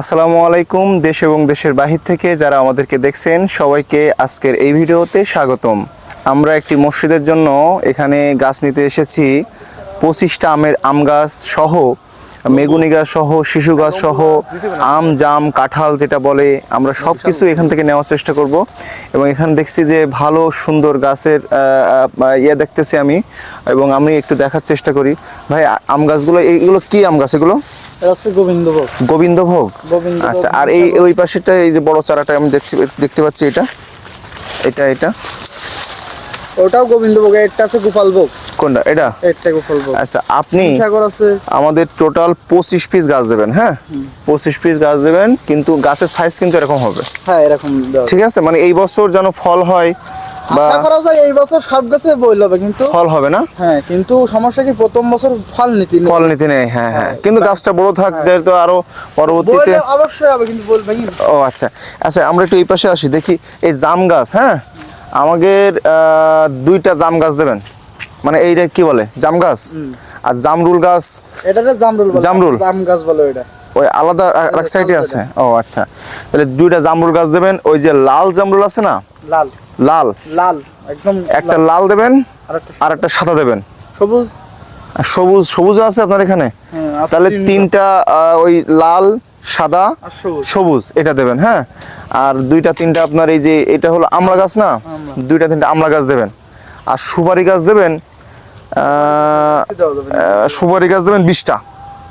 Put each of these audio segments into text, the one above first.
আসসালামু আলাইকুম, দেশ এবং দেশের বাহির থেকে যারা আমাদেরকে দেখছেন, সবাইকে আজকের এই ভিডিওতে স্বাগতম। আমরা একটি মসজিদের জন্য এখানে গাছ নিতে এসেছি। পঁচিশটা আমের আম গাছ সহ, মেগুনি গাছ সহ, শিশু গাছ সহ, আম, জাম, কাঁঠাল যেটা বলে, আমরা সব কিছু এখান থেকে নেওয়ার চেষ্টা করব। এবং এখানে দেখছি যে ভালো সুন্দর গাছের ইয়ে দেখতেছি আমি। এবং আমি একটু দেখার চেষ্টা করি। ভাই আম গাছগুলো এইগুলো কি আম গাছ এগুলো? গোবিন্দভোগ। গোবিন্দভোগ? গোবিন্দভোগ আচ্ছা আর এই ওই পাশেটা এই যে বড় চারাটা আমি দেখছি দেখতে পাচ্ছি এটা। এটা এটা। ওটাও গোবিন্দভোগ এটা আছে গোপালভোগ। কোনটা? এটা? এটা গোপালভোগ। আচ্ছা আপনি আমাদের টোটাল পঁচিশ পিস গাছ দেবেন হ্যাঁ? পঁচিশ পিস গাছ দেবেন কিন্তু গাছের সাইজ কিন্তু এরকম হবে। হ্যাঁ এরকম ঠিক আছে? মানে এই বছর যেন ফল হয় আশা করা যায় এই বছর সব গাছে বই হবে কিন্তু ফল হবে না? হ্যাঁ কিন্তু সমস্যা কি প্রথম বছর ফল নীতি নেই। ফল নিতে নেই হ্যাঁ হ্যাঁ। কিন্তু গাছটা বড় থাক যেহেতু আরও পরবর্তীতে অবশ্যই হবে কিন্তু বলবে কি ও আচ্ছা। আচ্ছা আমরা একটু এই পাশে আসি দেখি এই জাম গাছ হ্যাঁ? আমাদের দুইটা জাম গাছ দেবেন। মানে এইটা কি বলে? জাম গাছ? আর জামরুল গাছ? জামরুল জামরুল? জাম গাছ বলে ওটা ওই আলাদা এক সাইডে আছে। ও আচ্ছা। তাহলে দুইটা জামরুল গাছ দেবেন ওই যে লাল জামরুল আছে না? লাল। লাল। লাল একদম একটা লাল। দেবেন আর একটা সাদা দেবেন। সবুজ? সবুজ সবুজ আছে আপনার এখানে? হ্যাঁ, তাহলে তিনটা। ওই লাল সাদা সবুজ। এটা দেবেন হ্যাঁ? আর দুইটা তিনটা আপনার এই যে এটা হলো আমলা গাছ না? দুইটা তিনটা আমলা গাছ দেবেন। আর সুপারি গাছ দেবেন সুপারি গাছ দেবেন বিশটা।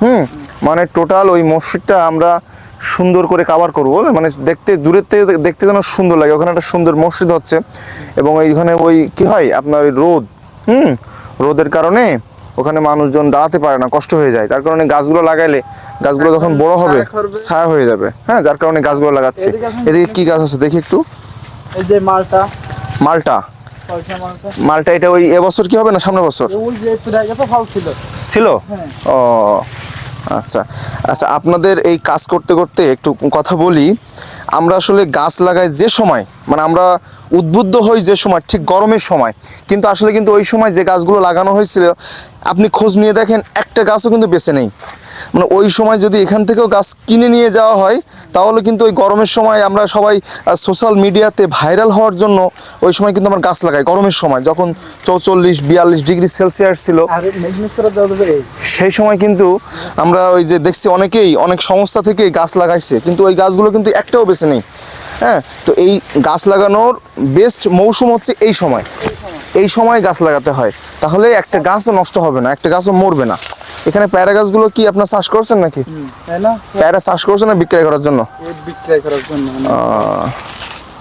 হুম? মানে টোটাল ওই মসজিদটা আমরা সুন্দর করে কাভার করব। মানে দেখতে দূরের থেকে দেখতে যেন সুন্দর লাগে। ওখানে একটা সুন্দর মসজিদ হচ্ছে। এবং ওইখানে ওই কি হয়? আপনার ওই রোদ। হুম? রোদের কারণে ওখানে মানুষজন দাঁড়াতে পারে না কষ্ট হয়ে যায়। তার কারণে গাছগুলো লাগাইলে গাছগুলো যখন বড় হবে ছায়া হয়ে যাবে। হ্যাঁ যার কারণে গাছগুলো লাগাচ্ছে। এদিকে। কি গাছ আছে দেখি একটু। এই যে মালটা। মালটা। মালটা। এটা ওই এবছর কি হবে না সামনের বছর? ছিল? হ্যাঁ। ও। আচ্ছা আচ্ছা আপনাদের এই কাজ করতে করতে একটু কথা বলি। আমরা আসলে গাছ লাগাই যে সময় মানে আমরা উদ্বুদ্ধ হই যে সময়, ঠিক গরমের সময়। কিন্তু আসলে কিন্তু ওই সময় যে গাছগুলো লাগানো হয়েছিল, আপনি খোঁজ নিয়ে দেখেন একটা গাছও কিন্তু বেছে নেই। মানে ওই সময় যদি এখান থেকেও গাছ কিনে নিয়ে যাওয়া হয় তাহলে কিন্তু ওই গরমের সময় আমরা সবাই সোশ্যাল মিডিয়াতে ভাইরাল হওয়ার জন্য ওই সময় কিন্তু আমরা গাছ লাগাই গরমের সময়। যখন চৌচল্লিশ বিয়াল্লিশ ডিগ্রি সেলসিয়াস ছিল সেই সময় কিন্তু আমরা ওই যে দেখছি অনেকেই অনেক সংস্থা থেকে গাছ লাগাইছে কিন্তু ওই গাছগুলো কিন্তু একটাও বেছে নেই। হ্যাঁ তো এই গাছ লাগানোর বেস্ট মৌসুম হচ্ছে এই সময়। এই সময় গাছ লাগাতে হয়। তাহলে একটা গাছও নষ্ট হবে না একটা গাছও মরবে না। এখানে প্যারা গাছগুলো কি আপনার চাষ করছেন নাকি? তাই না? প্যারা চাষ করছেন না বিক্রয় করার জন্য? বিক্রয় করার জন্য মানে।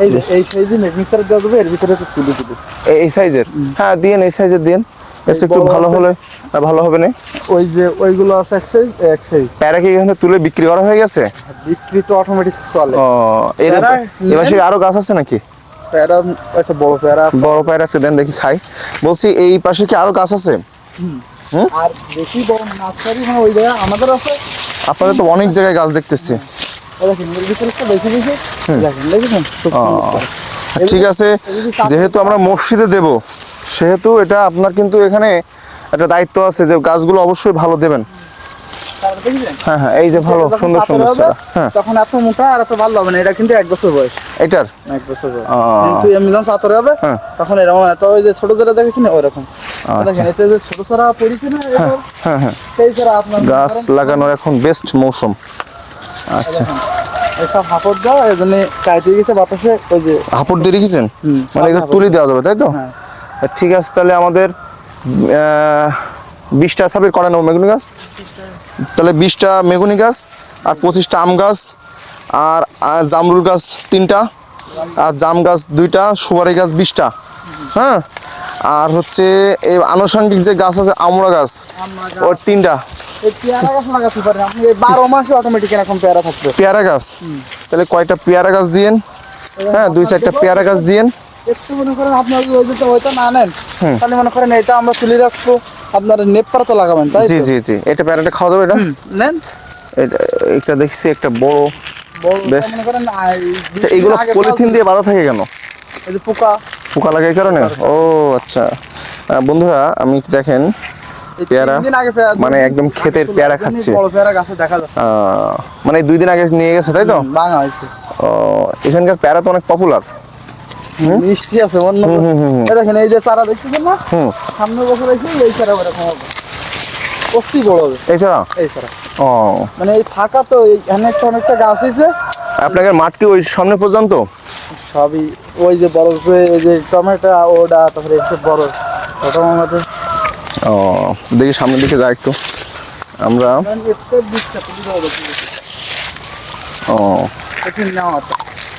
এই এই সেই যে মেঘনিসার দেওয়া যাবে এর ভিতরে তুলে এই- সাইজের? হ্যাঁ দিন এই সাইজের এসে একটু ভালো হলে ভালো হবে না? ওই যে ওইগুলো আছে এক সেই এক সেই প্যারা কি এখানে তুলে বিক্রি করা হয়ে গেছে? বিক্রি তো অটোমেটিক চলে। ও এর প্যারা এবার সে আরও গাছ আছে নাকি? প্যারা একটা বড় প্যারা বড় পায়রা একটা দেন দেখি খাই। বলছি এই পাশে কি আরও গাছ আছে? আর বেশি বড় নার্সারি মানে ওই জায়গায় আমাদের আছে। আপনাদের তো অনেক জায়গায় গাছ দেখতেছি। ওই দেখেন এর ভিতরে একটা বেশি বেশি। দেখেন দেখেছেন? ঠিক আছে যেহেতু আমরা মসজিদে দেব সেহেতু এটা আপনার কিন্তু এখানে একটা দায়িত্ব আছে যে গাছগুলো অবশ্যই ভালো দেবেন। হ্যাঁ হ্যাঁ এই যে ভালো সুন্দর সুন্দর হ্যাঁ। তখন এত মোটা আর এত ভালো হবে না এটা কিন্তু এক বছর বয়স। এটার? এক বছর বয়স। ও। কিন্তু এমনি যখন সাতরে হবে হ্যাঁ। তখন এরকম এত ওই যে ছোট ছোট দেখেছি না ওরকম দেখেন এতে যে ছোট ছোট পড়েছে না এবার হ্যাঁ হ্যাঁ। মনে গাছ লাগানোর এখন বেস্ট মৌসুম। আচ্ছা। এসব হাফর দাও এই জন্য কাইতে গেছে বাতাসে ওই যে হাপড় দিয়ে রেখেছেন? মানে। তুলে দেওয়া যাবে তাই তো? হ্যাঁ। ঠিক আছে তাহলে আমাদের বিশটা সাবির করা নেব? মেগুনি গাছ? তাহলে বিশটা মেগুনি গাছ আর পঁচিশটা আম গাছ আর আর জামরুল গাছ তিনটা আর জাম গাছ দুইটা সুপারি গাছ বিশটা। হ্যাঁ? আর হচ্ছে এই আনুষঙ্গিক যে গাছ আছে আমড়া গাছ ওর তিনটা। পেয়ারা গাছ লাগাতে পারেন আপনি এই বারো মাসে অটোমেটিক এরকম পেয়ারা থাকবে। পেয়ারা গাছ? তাহলে কয়টা পেয়ারা গাছ দিয়েন? হ্যাঁ দুই চারটা পেয়ারা গাছ দিয়েন। একটু মনে করেন আপনার যদি ওই না নেন তাহলে মনে করেন এটা আমরা তুলে রাখব আপনার নেপারা তো লাগাবেন তাই জি জি জি। এটা পেয়ারাটা খাওয়া যাবে এটা? নেন। এটা দেখছি একটা বড়। আচ্ছা, এইগুলো পলিথিন দিয়ে বাঁধা থাকে কেন? পোকা। পোকা লাগে এই কারণে? ও আচ্ছা। বন্ধুরা আমি দেখেন পেয়ারা মানে একদম ক্ষেতের পেয়ারা খাচ্ছে। বড় পেয়ারা গাছে দেখা যাচ্ছে। মানে দুই দিন আগে নিয়ে গেছে তাই তো? ও, এখানকার পেয়ারা তো অনেক পপুলার মিষ্টি আছে অন্য দেখেন এই যে চারা দেখতেছেন না? হুম। সামনে বছর এসে এই চারা ওরকম হবে। অস্থি বড় হবে। এছাড়া এই চারা। ও। মানে এই ফাঁকা তো এখানে একটা অনেকটা গাছ হয়েছে। আপনাদের মাঠ কি ওই সামনে পর্যন্ত? সবই ওই যে বড় যে এই যে টমেটো ওটা তারপরে একটু বড় ওটা আমাদের ও দেখি সামনের দিকে যা একটু। আমরা ও।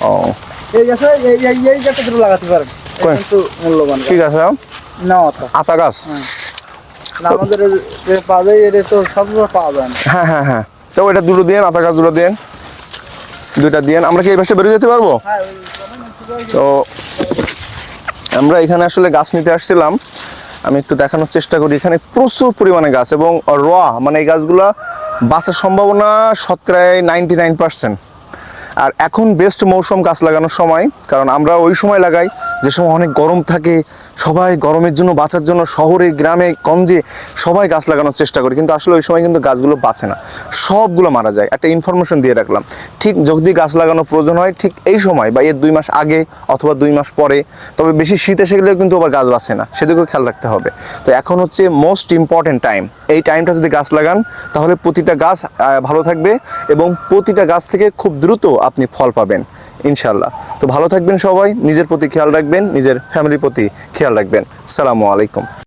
ও। এই গাছে এই এই গাছটা দুটো লাগাতে পারেন। কিন্তু মূল্যবান ঠিক আছে নেওয়া তো আতা গাছ। আমাদের যে পাওয়া যায় এটা তো পাওয়া যায় না। হ্যাঁ হ্যাঁ হ্যাঁ। তো ওইটা দুটো দিন আতা গাছ দুটো দিন। দুইটা দিন। আমরা কি এই পাশে বেরিয়ে যেতে পারব? হ্যাঁ তো আমরা এখানে আসলে গাছ নিতে আসছিলাম। আমি একটু দেখানোর চেষ্টা করি। এখানে প্রচুর পরিমাণে গাছ এবং র মানে এই গাছগুলো বাঁচার সম্ভাবনা শতকরায় নাইনটি নাইন পার্সেন্ট আর এখন বেস্ট মৌসুম গাছ লাগানোর সময়, কারণ আমরা ওই সময় লাগাই। যে সময় অনেক গরম থাকে, সবাই গরমের জন্য বাঁচার জন্য শহরে, গ্রামে, গঞ্জে সবাই গাছ লাগানোর চেষ্টা করে। কিন্তু আসলে ওই সময় কিন্তু গাছগুলো বাঁচে না। সবগুলো মারা যায়। একটা ইনফরমেশন দিয়ে রাখলাম। ঠিক যদি গাছ লাগানোর প্রয়োজন হয়, ঠিক এই সময় বা এর দুই মাস আগে অথবা দুই মাস পরে, তবে বেশি শীত এসে গেলেও কিন্তু আবার গাছ বাঁচে না। সেদিকেও খেয়াল রাখতে হবে। তো এখন হচ্ছে মোস্ট ইম্পর্টেন্ট টাইম এই টাইমটা যদি গাছ লাগান, তাহলে প্রতিটা গাছ ভালো থাকবে এবং প্রতিটা গাছ থেকে খুব দ্রুত আপনি ফল পাবেন। ইনশাল্লাহ তো ভালো থাকবেন সবাই, নিজের প্রতি খেয়াল রাখবেন, নিজের ফ্যামিলির প্রতি খেয়াল রাখবেন। সালামু আলাইকুম।